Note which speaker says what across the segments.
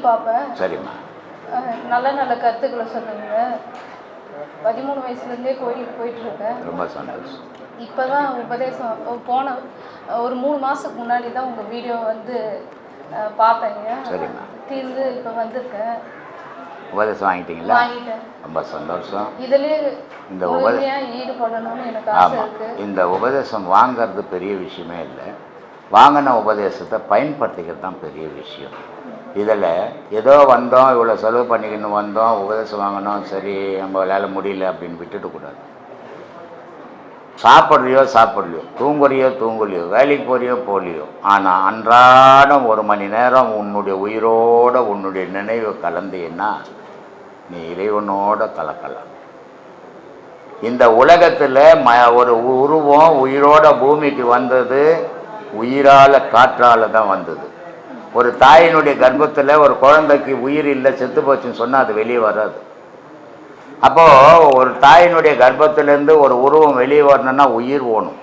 Speaker 1: டெய்லியும் பார்ப்பேன்.
Speaker 2: சரிம்மா.
Speaker 1: நல்ல நல்ல கருத்துக்களை சொல்லுங்க. பதிமூணு வயசுலேருந்தே கோயிலுக்கு போயிட்டு இருக்கேன்
Speaker 2: ரொம்ப சந்தோஷம்.
Speaker 1: இப்போ தான் உபதேசம் போன ஒரு மூணு மாதத்துக்கு முன்னாடி தான் உங்கள் வீடியோ வந்து அஹ், பார்த்தேங்க
Speaker 2: சரிம்மா.
Speaker 1: தீர்ந்து இப்போ வந்திருக்கேன்.
Speaker 2: உபதேசம் வாங்கிட்டீங்களா?
Speaker 1: வாங்கிட்டேன்.
Speaker 2: ரொம்ப சந்தோஷம்.
Speaker 1: இதுலேயே
Speaker 2: இந்த உபதே
Speaker 1: முழுமையாக ஈடுபடணும்னு எனக்கு ஆசை
Speaker 2: ஆமாம் இந்த உபதேசம் வாங்கிறது பெரிய விஷயமே இல்லை. வாங்கின உபதேசத்தை பயன்படுத்திக்கிறது தான் பெரிய விஷயம். இதில் ஏதோ வந்தோம் இவ்வளோ செலவு பண்ணிக்கின்னு வந்தோம் உபதேசம் வாங்கினோம் சரி நம்மளால் முடியல அப்படின்னு விட்டுடக்கூடாது சாப்பிட்றியோ சாப்பிட்லையோ தூங்குறியோ தூங்கலையோ வேலைக்கு போறியோ போலியோ ஆனால் அன்றாடம் ஒரு மணி நேரம் உன்னுடைய உயிரோட உன்னுடைய நினைவு கலந்தீன்னா நீ இறைவனோட கலக்கலாம். இந்த உலகத்தில் ம ஒரு உருவம் உயிரோட பூமிக்கு வந்தது உயிரால காற்றால தான் வந்தது. ஒரு தாயினுடைய கர்ப்பத்தில் ஒரு குழந்தைக்கு உயிர் இல்லை செத்து போச்சுன்னு சொன்னால் அது வெளியே வராது. அப்போது ஒரு தாயினுடைய கர்ப்பத்திலேருந்து ஒரு உருவம் வெளியே வரணும்னா உயிர் ஓணும்.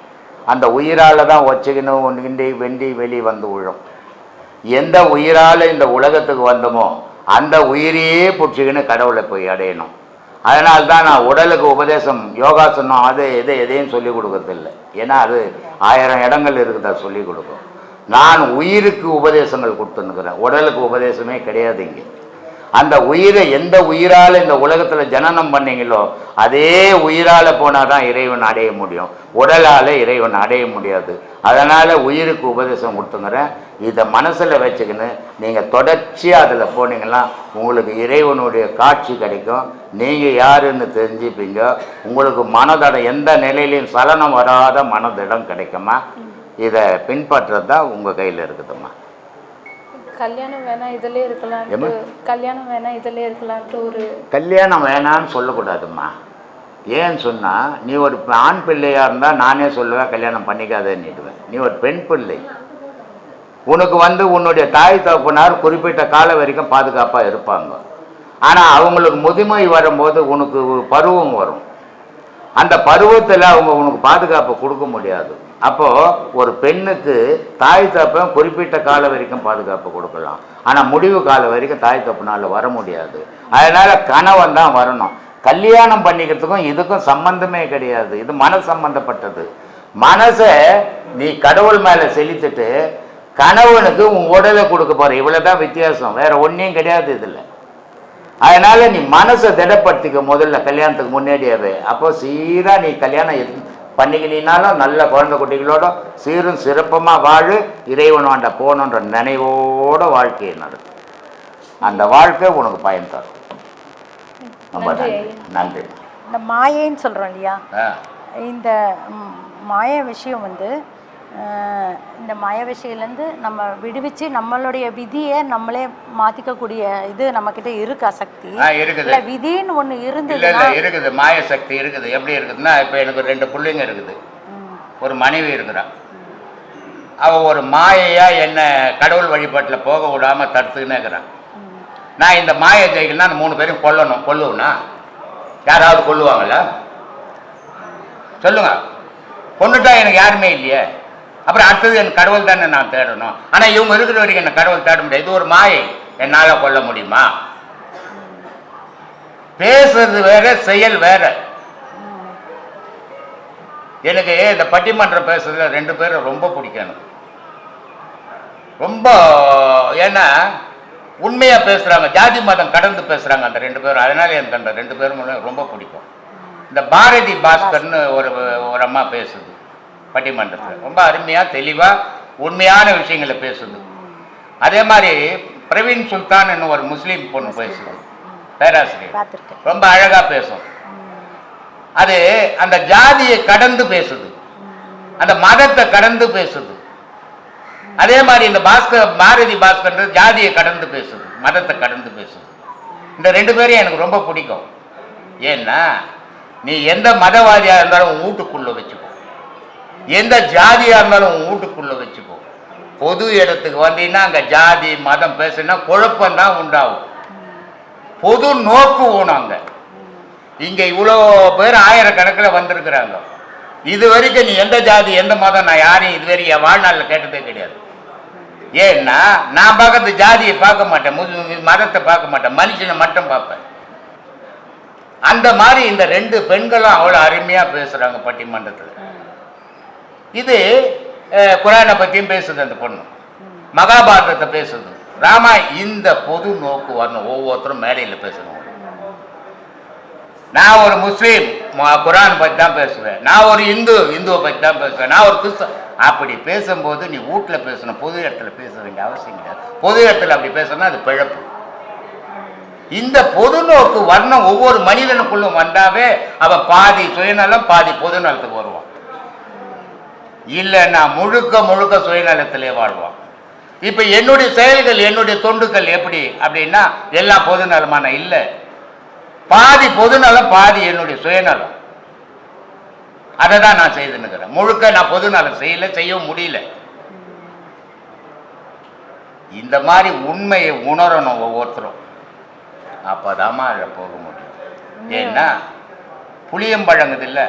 Speaker 2: அந்த உயிரால் தான் வச்சுக்கணும் கிண்டி வெண்டி வெளியே வந்து விழும். எந்த உயிரால் இந்த உலகத்துக்கு வந்தோமோ அந்த உயிரையே பிடிச்சிக்கின்னு கடவுளை போய் அடையணும். அதனால தான் நான் உடலுக்கு உபதேசம் யோகாசனம் அது எது எதையும் சொல்லிக் கொடுக்கறதில்ல. ஏன்னா அது ஆயிரம் இடங்கள் இருக்குதா சொல்லிக் கொடுக்கும். நான் உயிருக்கு உபதேசங்கள் கொடுத்துன்னுக்குறேன். உடலுக்கு உபதேசமே கிடையாது இங்கே. அந்த உயிரை எந்த உயிரால் இந்த உலகத்தில் ஜனனம் பண்ணீங்களோ அதே உயிரால் போனால் தான் இறைவன் அடைய முடியும். உடலால் இறைவன் அடைய முடியாது. அதனால் உயிருக்கு உபதேசம் கொடுத்துங்கிறேன் இதை மனசில் வச்சுக்கின்னு நீங்கள் தொடர்ச்சியாக அதில் போனீங்கன்னா உங்களுக்கு இறைவனுடைய காட்சி கிடைக்கும். நீங்கள் யாருன்னு தெரிஞ்சுப்பீங்க. உங்களுக்கு மனதடம் எந்த நிலையிலையும் சலனம் வராத மனதிடம் கிடைக்குமா? இதை பின்பற்றுறது தான் உங்கள் கையில் இருக்குதும்மா.
Speaker 1: கல்யாணம் வேணா இதிலே இருக்கலான்ட்டு
Speaker 2: ஏம்மா?
Speaker 1: கல்யாணம் வேணா இதிலே இருக்கலான்ட்டு ஒரு
Speaker 2: கல்யாணம் வேணான்னு சொல்லக்கூடாதும்மா. ஏன்னு சொன்னால் நீ ஒரு ஆண் பிள்ளையாக இருந்தால் நானே சொல்லுவேன் கல்யாணம் பண்ணிக்காதேன்னுடுவேன் நீ ஒரு பெண் பிள்ளை. உனக்கு வந்து உன்னுடைய தாய் தகப்பனார் குறிப்பிட்ட காலம் வரைக்கும் பாதுகாப்பாக இருப்பாங்க. ஆனால் அவங்களுக்கு முதுமை வரும்போது உனக்கு பருவம் வரும். அந்த பருவத்தில் அவங்க உனக்கு பாதுகாப்பு கொடுக்க முடியாது. அப்போது ஒரு பெண்ணுக்கு தாய் தப்பம் குறிப்பிட்ட காலம் வரைக்கும் பாதுகாப்பு கொடுக்கலாம். ஆனால் முடிவு காலம் வரைக்கும் தாய் தப்புனால வர முடியாது. அதனால் கணவன் தான் வரணும். கல்யாணம் பண்ணிக்கிறதுக்கும் இதுக்கும் சம்பந்தமே கிடையாது. இது மன சம்பந்தப்பட்டது. மனசை நீ கடவுள் மேலே செலுத்திட்டு கணவனுக்கு உன் உடலை கொடுக்க போகிற இவ்வளோ தான் வித்தியாசம். வேற ஒன்றையும் கிடையாது இதில். அதனால நீ மனசை திடப்படுத்திக்க முதல்ல கல்யாணத்துக்கு முன்னாடியாவே. அப்போ சீராக நீ கல்யாணம் எது- பண்ணிக்கினாலும் நல்ல குழந்தை குட்டிகளோட சீரும் சிறப்பமாக வாழு இறைவனாண்ட போகணுன்ற நினைவோட வாழ்க்கையை நடக்கும் அந்த வாழ்க்கை உனக்கு பயன் தரும். ரொம்ப
Speaker 1: நன்றி
Speaker 3: இந்த மாயைன்னு சொல்கிறோம் இல்லையா? இந்த மாய விஷயம் வந்து இந்த மாய விஷயத்துலேருந்து நம்ம விடுவிச்சு நம்மளுடைய விதியை நம்மளே மாற்றிக்கக்கூடிய இது நம்மக்கிட்ட இருக்கா சக்தி? இல்லை விதின்னு ஒன்று
Speaker 2: இல்லை இருக்குது. மாய சக்தி இருக்குது. எப்படி இருக்குதுன்னா இப்போ எனக்கு ரெண்டு பிள்ளைங்க இருக்குது. ஒரு மனைவி இருக்கிறான். அவள் ஒரு மாயையா என்ன கடவுள் வழிபாட்டில் போக விடாமல் தடுத்துக்கினே இருக்கிறான். நான் இந்த மாயை ஜெயிக்கணும்னா அந்த மூணு பேரும் கொல்லணும். கொல்லுவேனா யாராவது கொல்லுவாங்களா? சொல்லுங்க. கொண்டுட்டா எனக்கு யாருமே இல்லையே. அப்புறம் அடுத்தது என் கடவுள் தானே நான் தேடணும். ஆனால் இவங்க இருக்கிற வரைக்கும் என்ன கடவுள் தேட முடியாது. இது ஒரு மாயை. என்னால் கொள்ள முடியுமா? பேசுறது வேற செயல் வேற. எனக்கு இந்த பட்டிமன்றம் பேசுறதுல ரெண்டு பேரும் ரொம்ப பிடிக்கும் எனக்கு. ரொம்ப ஏன்னா உண்மையாக பேசுகிறாங்க ஜாதி மதம் கடந்து பேசுகிறாங்க அந்த ரெண்டு பேரும். அதனால எனக்கு அந்த ரெண்டு பேரும் ரொம்ப பிடிக்கும். இந்த பாரதி பாஸ்கர்னு ஒரு ஒரு அம்மா பேசுது. பட்டிமன்றத்தில். ரொம்ப அருமையாக தெளிவாக உண்மையான விஷயங்களை பேசுது. அதே மாதிரி பிரவீன் சுல்தான் ஒரு முஸ்லீம் பொண்ணு பேசுது. பேராசிரியர். ரொம்ப அழகாக பேசும். அது அந்த ஜாதியை கடந்து பேசுது. அந்த மதத்தை கடந்து பேசுது. அதே மாதிரி இந்த பாஸ்கர் பாரதி பாஸ்கர் ஜாதியை கடந்து பேசுது. மதத்தை கடந்து பேசுது. இந்த ரெண்டு பேரையும் எனக்கு ரொம்ப பிடிக்கும். ஏன்னா நீ எந்த மதவாதியாக இருந்தாலும் வீட்டுக்குள்ளே வச்சுக்கோ. எந்த ஜாதியாக இருந்தாலும் வீட்டுக்குள்ளே வச்சுக்கோ. பொது இடத்துக்கு வந்தீங்கன்னா அங்கே ஜாதி மதம் பேசுனா குழப்பம்தான் உண்டாகும். பொது நோக்கு வேணும் அங்கே இங்கே இவ்வளோ பேர் ஆயிரக்கணக்கில் வந்திருக்கிறாங்க. இது வரைக்கும் நீ எந்த ஜாதி எந்த மதம் நான் யாரையும் இது வரைக்கும் என் வாழ்நாளில் கேட்டதே கிடையாது. ஏன்னா நான் பார்க்கறது ஜாதியை பார்க்க மாட்டேன். முஸ்லிம் மதத்தை பார்க்க மாட்டேன். மனுஷனை மட்டும் பார்ப்பேன். அந்த மாதிரி இந்த ரெண்டு பெண்களும் அவ்வளோ அருமையாக பேசுகிறாங்க பட்டிமன்றத்தில். இது குரானை பற்றியும் பேசுது அந்த பொண்ணு. மகாபாரதத்தை பேசுது. ராமா இந்த பொது நோக்கு வரணும். ஒவ்வொருத்தரும் மேடையில் பேசணும். நான் ஒரு முஸ்லீம் குரான் பற்றி தான் பேசுவேன். நான் ஒரு இந்து இந்துவை பற்றி தான் பேசுவேன். நான் ஒரு கிறிஸ்தவ. அப்படி பேசும்போது நீ வீட்டில் பேசணும். பொது இடத்துல பேச வேண்டிய அவசியம் கிடையாது பொது இடத்துல அப்படி பேசணும்னா அது பிழப்பு. இந்த பொது நோக்கு வர்ணம். ஒவ்வொரு மனிதனுக்குள்ளும் வந்தாவே அவன் பாதி சுயநலம் பாதி பொது நலத்துக்கு வருவான். இல்லைன்னா முழுக்க முழுக்க சுயநலத்திலே வாழ்வான். இப்போ என்னுடைய செயல்கள் என்னுடைய தொண்டுகள் எப்படி அப்படின்னா எல்லாம் பொதுநலமான இல்லை. பாதி பொதுநலம் பாதி என்னுடைய சுயநலம். அதை தான் நான் செய்துன்னுக்கிறேன். முழுக்க நான் பொதுநலம் செய்யல செய்யவும் முடியல. இந்த மாதிரி உண்மையை உணரணும் ஒவ்வொருத்தரும். அப்போதாம்மா அதில் போக முடியும். ஏன்னா புளியம்பழங்குது இல்லை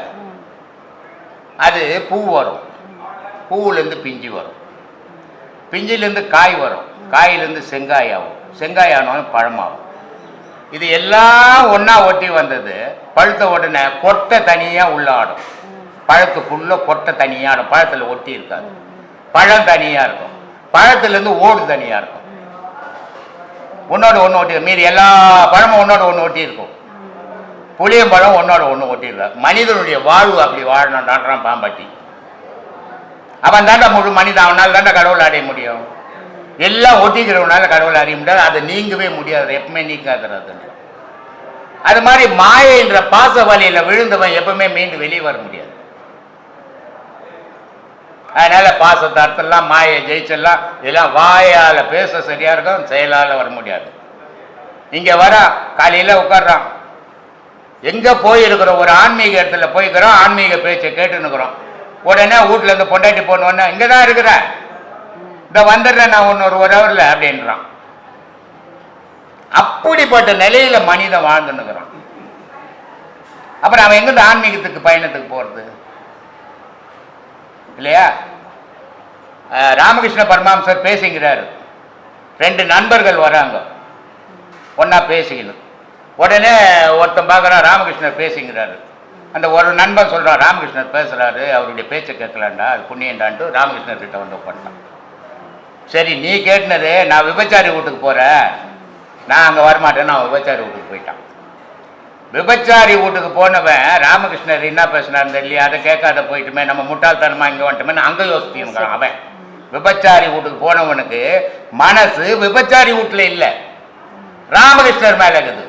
Speaker 2: அது பூ வரும். பூவுலேருந்து பிஞ்சு வரும். பிஞ்சிலேருந்து காய் வரும். காயிலேருந்து செங்காய் ஆகும். செங்காய் ஆனவன் பழமாகும். இது எல்லாம் ஒன்றா ஒட்டி வந்தது. பழுத்த உடனே கொட்டை தனியாக உள்ள ஆடும் பழத்துக்குள்ளே கொட்டை தனியாக ஆடும். பழத்தில் ஒட்டி இருக்காது. பழம் தனியாக இருக்கும். பழத்துலேருந்து ஓடு தனியாக இருக்கும். ஒன்றோட ஒன்று ஒட்டி மீறி எல்லா பழமும் ஒன்றோட ஒன்று ஒட்டி இருக்கும். புளியம்பழம் ஒன்றோட ஒன்று ஒட்டியிருக்காரு மனிதனுடைய வாழ்வு அப்படி வாழணும். வாழணுன்றான் பாம்பாட்டி. அவன் தாண்டா முழு மனிதன் அவனால் தாண்டா கடவுளை அடைய முடியும். எல்லாம் ஒட்டிக்கிறவனால கடவுளை அறிய முடியாது. அதை நீங்கவே முடியாது எப்பவுமே நீக்காதுறது அது மாதிரி மாயைன்ற பாச வலையில விழுந்தவன் எப்பவுமே மீண்டு வெளியே வர முடியாது. அதனால பாசத்தை அர்த்தம்லாம் மாயை ஜெயிச்செல்லாம் இதெல்லாம் வாயால் பேச சரியா இருக்கும் செயலால் வர முடியாது. இங்க வர காலையில் உட்கார்றான். எங்க போயிருக்கிறோம்? ஒரு ஆன்மீக இடத்துல போய்க்கிறோம் ஆன்மீக பேச்சை கேட்டுன்னுக்குறோம். உடனே வீட்டில் இந்த பொண்டாட்டி போனோடனே இங்கே தான் இருக்கிற. இந்த வந்துடுறேன் நான் ஒன்று ஒரு ஹவரில் அப்படின்றான். அப்படிப்பட்ட நிலையில மனிதன் வாழ்ந்துன்னுக்குறான் அப்புறம் அவன் எங்கிருந்து ஆன்மீகத்துக்கு பயணத்துக்கு போகிறது இல்லையா? ராமகிருஷ்ண பரமாம்சர் பேசுகிறாரு. ரெண்டு நண்பர்கள் வராங்க. ஒன்றா பேசிக்கணும் உடனே ஒருத்தன் பார்க்குறான் ராமகிருஷ்ணர் பேசுங்கிறாரு அந்த ஒரு நண்பன் சொல்கிறான் ராமகிருஷ்ணர் பேசுகிறாரு அவருடைய பேச்சை கேட்கலாண்டா அது புண்ணியண்டான்ட்டு ராமகிருஷ்ணர் கிட்ட வந்து உட்காந்துட்டான் சரி நீ கேட்டினது நான் விபச்சாரி வீட்டுக்கு போகிறேன் நான் அங்கே வரமாட்டேன் நான் விபச்சாரி வீட்டுக்கு போயிட்டான். விபச்சாரி வீட்டுக்கு போனவன் ராமகிருஷ்ணர் என்ன பேசினார் தெரியல அதை கேட்காத போயிட்டுமே நம்ம முட்டாள்தனமாக இங்கே வந்துட்டோமே அங்கே யோசிச்சுக்கிறான் அவன். விபச்சாரி வீட்டுக்கு போனவனுக்கு மனசு விபச்சாரி வீட்டில் இல்லை. ராமகிருஷ்ணர் மேலே இருக்குது.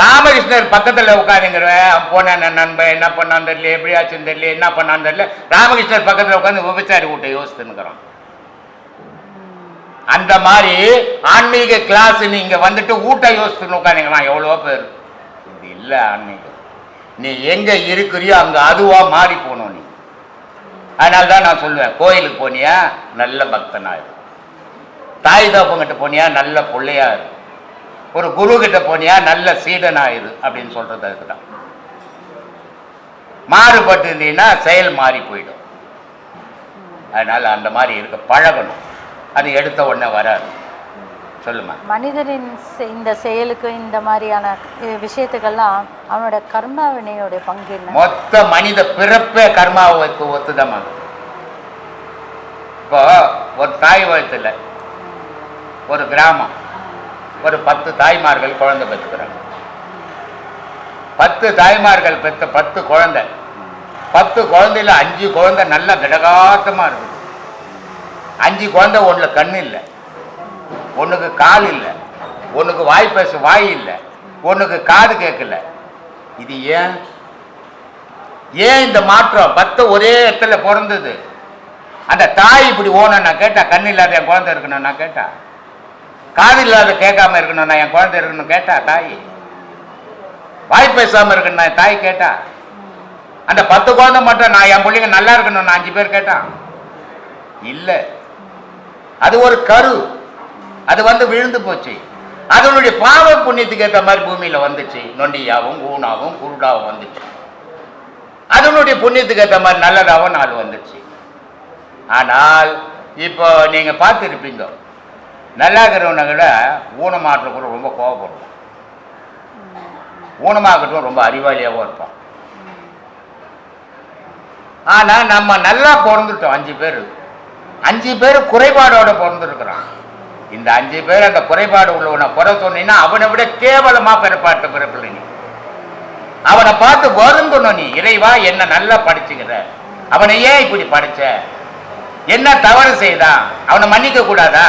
Speaker 2: ராமகிருஷ்ணர் பக்கத்தில் உட்காருங்கிறவன் போனேன் போன நண்பன் என்ன பண்ணான்னு தெரியல எப்படி ஆச்சுன்னு தெரியல என்ன பண்ணான்னு தெரியல. ராமகிருஷ்ணர் பக்கத்தில் உட்காந்து விபச்சாரி வீட்டை யோசித்துன்னுக்குறான் அந்த மாதிரி ஆன்மீக கிளாஸ் நீங்கள் வந்துட்டு ஊட்ட யோசித்துன்னு உட்காந்துக்கலாம் எவ்வளவோ பேர். இது இல்லை ஆன்மீகம். நீ எங்கே இருக்கிறியோ அங்கே அதுவாக மாறி போகணும் நீ. அதனால தான் நான் சொல்லுவேன் கோயிலுக்கு போனியா? நல்ல பக்தனா இரு. தாய் தாப்பங்கிட்ட போனியா? நல்ல பிள்ளையாக இரு. ஒரு குரு கிட்ட போனியா நல்ல சீடனா இரு அப்படின்னு சொல்றது அதுக்குதான். மாறுபட்டு இருந்தீங்கன்னா செயல் மாறி போயிடும். அதனால அந்த மாதிரி இருக்க பழகணும். அது எடுத்த உடனே வராது. சொல்லுமா?
Speaker 3: மனிதனின் இந்த செயலுக்கு இந்த மாதிரியான விஷயத்துக்கெல்லாம் அவனோட கர்ம வினையோட பங்கு
Speaker 2: மொத்த மனித பிறப்பே கர்மாவுக்கு ஒத்துதமா இப்போ ஒரு தாய் வயிற்றுல ஒரு கிராமம். ஒரு பத்து தாய்மார்கள் குழந்தை பெற்றுக்கிறாங்க. பத்து தாய்மார்கள் பெற்ற பத்து குழந்தை. பத்து குழந்தையில அஞ்சு குழந்தை நல்லா திடகாத்தமா இருக்குது அஞ்சு குழந்தை ஒன்றில் கண் இல்லை. ஒன்றுக்கு கால் இல்லை. ஒன்றுக்கு வாய் பேச வாய் இல்லை. ஒன்றுக்கு காது கேட்கல. இது ஏன்? ஏன் இந்த மாற்றம்? பத்து ஒரே இடத்துல பிறந்தது அந்த தாய் இப்படி ஓணும் நான் கேட்டா கண் இல்லாத என் குழந்தை இருக்கணும் நான் கேட்டா? காது இல்லாத கேட்காம இருக்கணும். நான் என் குழந்தை இருக்கணும் கேட்டா தாய். வாய் பேசாம இருக்கணும் நான் தாய் கேட்டா. அந்த பத்து குழந்தை மட்டும் நான் என் பிள்ளைங்க நல்லா இருக்கணும் நான் அஞ்சு பேர் கேட்டான் இல்லை. அது ஒரு கரு. அது வந்து விழுந்து போச்சு. அதனுடைய பாவ புண்ணியத்துக்கு ஏற்ற மாதிரி பூமியில வந்துச்சு. நொண்டியாவும் ஊனாவும் குருடாவும் வந்துச்சு. அதனுடைய புண்ணியத்துக்கு ஏற்ற மாதிரி நல்லதாகவும் நாள் வந்துச்சு. ஆனால் இப்போ நீங்கள் பார்த்துருப்பீங்க. நல்லா இருக்கிறவனை விட ஊனமாட்டுற கூட ரொம்ப கோவப்படுவோம் ஊனமாகட்டும் ரொம்ப அறிவாளியாகவும் இருப்பான். ஆனால் நம்ம நல்லா பிறந்துட்டோம் அஞ்சு பேர். அஞ்சு பேர் குறைபாடோட பிறந்திருக்கிறான். இந்த அஞ்சு பேர் அந்த குறைபாடு உள்ளவனை குறை சொன்னீங்கன்னா அவனை விட கேவலமாக பிறப்பாட்ட பிறப்பில்லை நீ. அவனை பார்த்து வருந்தணும் நீ. இறைவா என்ன நல்லா படிச்சுக்கிற. அவனை ஏன் இப்படி படிச்ச? என்ன தவறு செய்தான்? அவனை மன்னிக்க கூடாதா?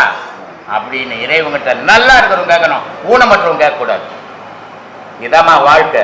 Speaker 2: அப்படின்னு இறைவங்கிட்ட நல்லா இருக்கிறவங்க கேட்கணும் ஊனமற்றவங்க கேட்கக்கூடாது. இதாம்மா வாழ்க்கை.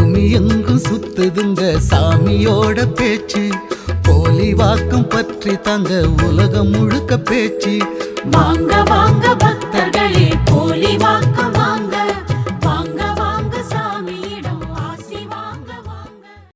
Speaker 4: பூமி எங்கும் சுத்துதுங்க சாமியோட பேச்சு. போலி வாக்கம் பற்றி தங்க உலகம் முழுக்க பேச்சு.
Speaker 5: வாங்க வாங்க பக்தர்களே போலி வாக்கம்